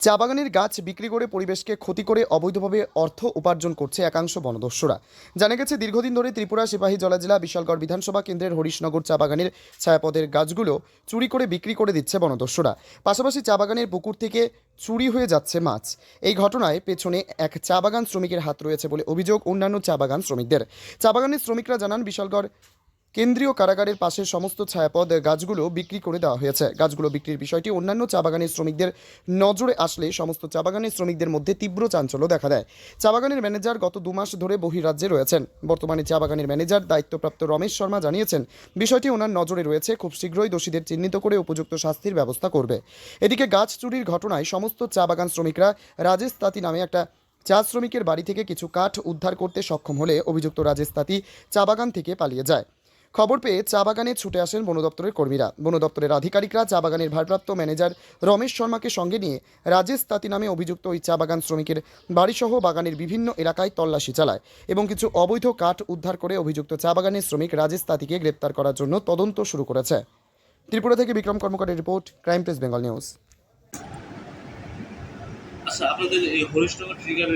চা বাগানের গাছ বিক্রি করে পরিবেশকে ক্ষতি করে অবৈধভাবে অর্থ উপার্জন করছে একাংশ বনদস্যুরা। জানা গেছে, দীর্ঘদিন ধরে ত্রিপুরা, সিপাহী, জলা জেলা, বিশালগড় বিধানসভা কেন্দ্রের হরিশনগর চা বাগানের ছায়াপথের গাছগুলো চুরি করে বিক্রি করে দিচ্ছে বনদস্যুরা। পাশাপাশি চা বাগানের পুকুর থেকে চুরি হয়ে যাচ্ছে মাছ। এই ঘটনায় পেছনে এক চা বাগান শ্রমিকের হাত রয়েছে বলে অভিযোগ অন্যান্য চা বাগান শ্রমিকদের। চা বাগানের শ্রমিকরা জানান, বিশালগড় কেন্দ্রীয় কারাগারের পাশের সমস্ত ছায়াপদ গাছগুলো বিক্রি করে দেওয়া হয়েছে। গাছগুলো বিক্রির বিষয়টি অন্যান্য চা বাগানের শ্রমিকদের নজরে আসলে সমস্ত চা বাগানের শ্রমিকদের মধ্যে তীব্র চাঞ্চল্য দেখা দেয়। চা বাগানের ম্যানেজার গত দু মাস ধরে বহিরাজ্যে রয়েছেন। বর্তমানে চা বাগানের ম্যানেজার দায়িত্বপ্রাপ্ত রমেশ শর্মা জানিয়েছেন, বিষয়টি ওনার নজরে রয়েছে, খুব শীঘ্রই দোষীদের চিহ্নিত করে উপযুক্ত শাস্তির ব্যবস্থা করবে। এদিকে গাছ চুরির ঘটনায় সমস্ত চা বাগান শ্রমিকরা রাজেশ তাঁতি নামে একটা চা শ্রমিকের বাড়ি থেকে কিছু কাঠ উদ্ধার করতে সক্ষম হলে অভিযুক্ত রাজেশ তাঁতি চা বাগান থেকে পালিয়ে যায়। খবর পেয়ে চা বাগানে ছুটে আসেন বন দপ্তরের কর্মীরা। বন দপ্তরের আধিকারিকরা চা বাগানের ভারপ্রাপ্ত ম্যানেজার রমেশ শর্মাকে সঙ্গে নিয়ে রাজেশ তাঁতি নামে অভিযুক্ত ওই চা বাগান শ্রমিকের বাড়িসহ বাগানের বিভিন্ন এলাকায় তল্লাশি চালায় এবং কিছু অবৈধ কাঠ উদ্ধার করে অভিযুক্ত চা বাগানের শ্রমিক রাজেশ তাঁতিকে গ্রেপ্তার করার জন্য তদন্ত শুরু করেছে। ত্রিপুরা থেকে Bikram কর্মকারের report, crime press Bengal news. আচ্ছা আপনাদের এই হরিশনগর ট্রিগার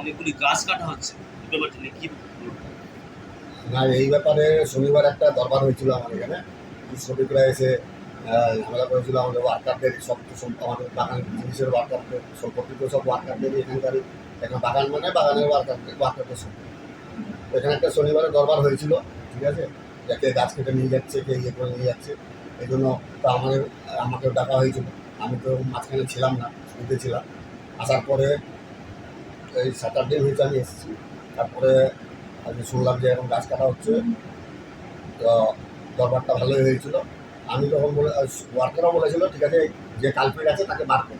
অনেকগুলি গাছ কাটা হচ্ছে ব্যাপারটা কি? না, এই ব্যাপারে শনিবার একটা দরবার হয়েছিল আমার এখানে। শ্রমিকরা এসে ঝামেলা করেছিল আমাদের ওয়ার্কারদের সব আমাদের বাগান জিনিসের ওয়ার্কারদের সম্পর্কিত সব ওয়ার্কারদেরই এখানকার এখানে বাগান মানে বাগানের ওয়ার্কারদের ওয়ার্কারদের সব এখানে একটা শনিবারে দরবার হয়েছিল, ঠিক আছে? যে কে গাছ কেটে নিয়ে যাচ্ছে, কে ইয়ে করে নিয়ে যাচ্ছে। এই জন্য তো আমাদের, আমাকেও ডাকা হয়েছিল। আমি তো মাঝখানে ছিলাম না, ছুটিতে ছিলাম। আসার পরে এই আট দিন হয়েছে, আমি এসেছি। তারপরে আজকে শুনলাম যে এরকম গাছ কাটা হচ্ছে। তো দরবারটা ভালোই হয়েছিল। আমি তখন বলে ওয়ার্কারও বলেছিল, ঠিক আছে, যে কালপিট আছে তাকে বার করো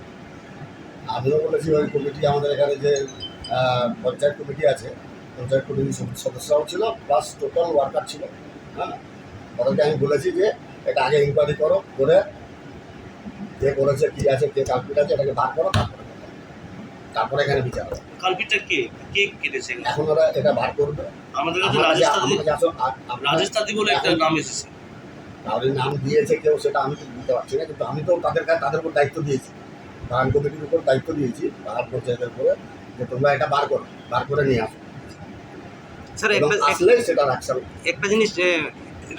আমিও বলেছি, ওই কমিটি আমাদের এখানে যে পঞ্চায়েত কমিটি আছে, পঞ্চায়েত কমিটির সদ- সদস্যরাও ছিল প্লাস টোটাল ওয়ার্কার ছিল হ্যাঁ? ওদেরকে আমি বলেছি যে, এটা আগে ইনকোয়ারি করো, করে কে করেছে, কী আছে, কে কালপিট আছে, এটাকে বার করো, তারপরে। তারপরে এখানে বিচার হবে। কালপিটটা কে? কে কেটেছে এখন? ওরা এটা বার করবে। আমাদের কাছে আমার কাছে- রাজেশ তাদি। আমার কাছে আসো- আ- আপনার- রাজেশ তাদি বলে একটা নাম এসেছে। তাহলে নাম দিয়েছে কেউ সেটা আমি তো বুঝতে পারছি না কিন্তু আমি তো তাদের কাছে তাদের উপর দায়িত্ব দিয়েছি। বাগান কমিটির উপর দায়িত্ব দিয়েছি পাহাড় পঞ্চায়েতের উপরে যে তোমরা এটা বার করো বার করে নিয়ে আসো। স্যার আসলে সেটা অ্যাকশন একটা জিনিস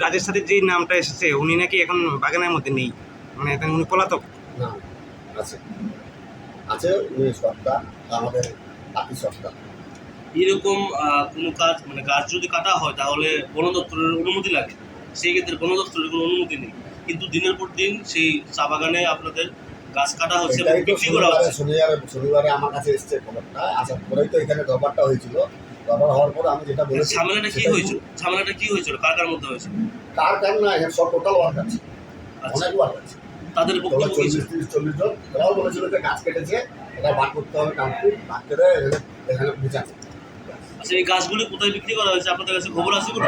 রাজের সাথে যে নামটা এসেছে উনি নাকি এখন বাগানের মধ্যে নেই। মানে এখন উনি পলাতক। না আছে। আছে উনি সত্তা আমাদের বাকি সত্তা। এরকম কোনো কাজ মানে গাছ যদি কাটা হয় তাহলে বন দপ্তরের অনুমতি লাগে। সেই ক্ষেত্রে বন দপ্তরের কোনো অনুমতি নেই। কিন্তু দিনের পর দিন সেই চা বাগানে আপনাদের গাছ কাটা হচ্ছে বিক্রি করা হচ্ছে। শনিবারে শনিবারে আমার কাছে এসছে খবরটা। আসার পরেই তো এখানে দরবারটা হয়েছিল। দরবার হওয়ার পর আমি যেটা বলেছি ঝামেলাটা কি হয়েছিল? ঝামেলাটা কি হয়েছিল? কার কার মধ্যে হয়েছিল? কার কার না সব টোটাল ওয়ার্ক আছে। আচ্ছা। অনেক ওয়ার্ক আছে। তাদের বক্তব্য কি চল্লিশ ছিল চল্লিশ জন। ওরাও বলেছিল যে গাছ কেটেছে এটা বার করতে হবে কাউকে বার করে এখানে আচ্ছা এই গাছগুলি কোথায় বিক্রি করা হয়েছে? আপনাদের কাছে খবর আছে কোনো?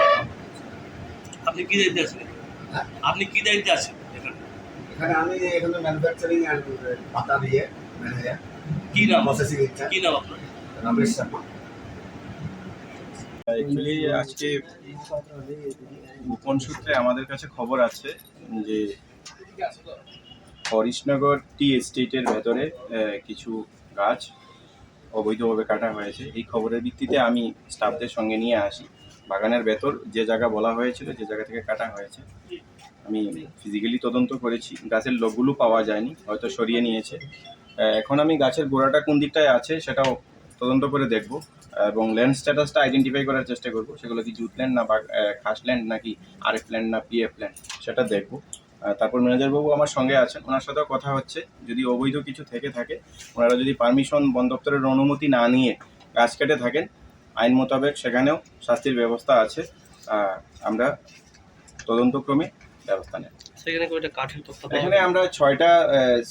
আপনি কি দায়িত্বে আছেন? হ্যাঁ? আপনি কি দায়িত্বে আছেন এখানে? এখানে আমি এখানে ম্যানুফ্যাকচারিং অ্যান্ড পাতা দিয়ে ম্যানেজার। কি নাম? প্রসেসিং কি নাম আপনার? রমেশ শর্মা। অ্যাকচুয়ালি আজকে গোপন সূত্রে আমাদের কাছে খবর আছে যে হরিশনগর টি এস্টেটের ভেতরে কিছু গাছ অবৈধভাবে কাটা হয়েছে। এই খবরের ভিত্তিতে আমি স্টাফদের সঙ্গে নিয়ে আসি। বাগানের ভেতর যে জায়গা বলা হয়েছিল যে জায়গা থেকে কাটা হয়েছে আমি ফিজিক্যালি তদন্ত করেছি। গাছের লোকগুলো পাওয়া যায়নি হয়তো সরিয়ে নিয়েছে। এখন আমি গাছের গোড়াটা কোন দিকটায় আছে সেটাও তদন্ত করে দেখব এবং ল্যান্ড স্ট্যাটাসটা আইডেন্টিফাই করার চেষ্টা করব। সেগুলো কি জুট ল্যান্ড না আহ, খাস ল্যান্ড নাকি আরএফ ল্যান্ড না পিএফ ল্যান্ড সেটা দেখব। তারপর ম্যানেজারবাবু আমার সঙ্গে আছেন। ওনার সাথেও কথা হচ্ছে। যদি অবৈধ কিছু থেকে থাকে ওনারা যদি পারমিশন বন দপ্তরের অনুমতি না নিয়ে গাছ কেটে থাকেন আইন মোতাবেক সেখানেও শাস্তির ব্যবস্থা আছে। আমরা তদন্তক্রমে ব্যবস্থা নেব। সেখানে কয়টা কাঠের তক্তা এখানে আমরা ছয়টা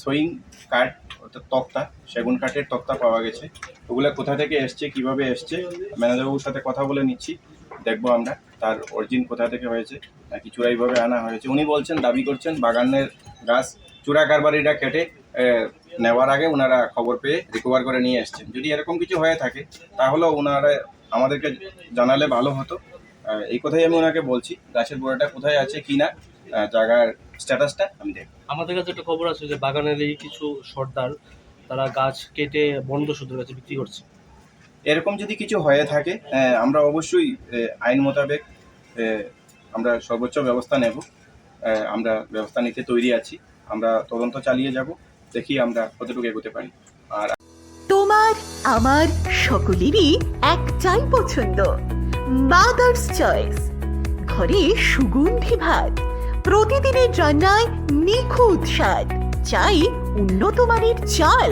সোয়িং কাঠ অর্থাৎ তক্তা সেগুন কাঠের তক্তা পাওয়া গেছে। ওগুলা কোথা থেকে এসছে কীভাবে এসছে ম্যানেজারবাবুর সাথে কথা বলে নিচ্ছি দেখব আমরা। তার অরিজিন কোথা থেকে হয়েছে নাকি চূড়াইভাবে আনা হয়েছে। উনি বলছেন, দাবি করছেন, বাগানের গাছ চূড়া কারবারিরা কেটে নেওয়ার আগে ওনারা খবর পেয়ে রিকভার করে নিয়ে এসছেন। যদি এরকম কিছু হয়ে থাকে, তাহলেও ওনারা আমাদেরকে জানালে ভালো হতো। এই কথাই আমি ওনাকে বলছি, গাছের গোড়াটা কোথায় আছে, কি না জায়গার স্ট্যাটাসটা আমি দেখব। আমাদের কাছে একটা খবর আছে যে, বাগানের এই কিছু সর্দার, তারা গাছ কেটে বন্ধ দস্যুদের কাছে বিক্রি করছে। এরকম যদি কিছু হয়ে থাকে আমরা অবশ্যই আইন মোতাবেক আমরা সর্বোচ্চ ব্যবস্থা নেব। আমরা ব্যবস্থা নিতে তৈরি আছি। আমরা তদন্ত চালিয়ে যাব। দেখি আমরা কতটুকু এগোতে পারি। আর তোমার, আমার সকলেরই একটাই পছন্দ। মাদার্স চয়েস ঘরে সুগন্ধি ভাত। প্রতিদিনের রান্নায় নিখুঁত স্বাদ। চাই উন্নত মানের চাল।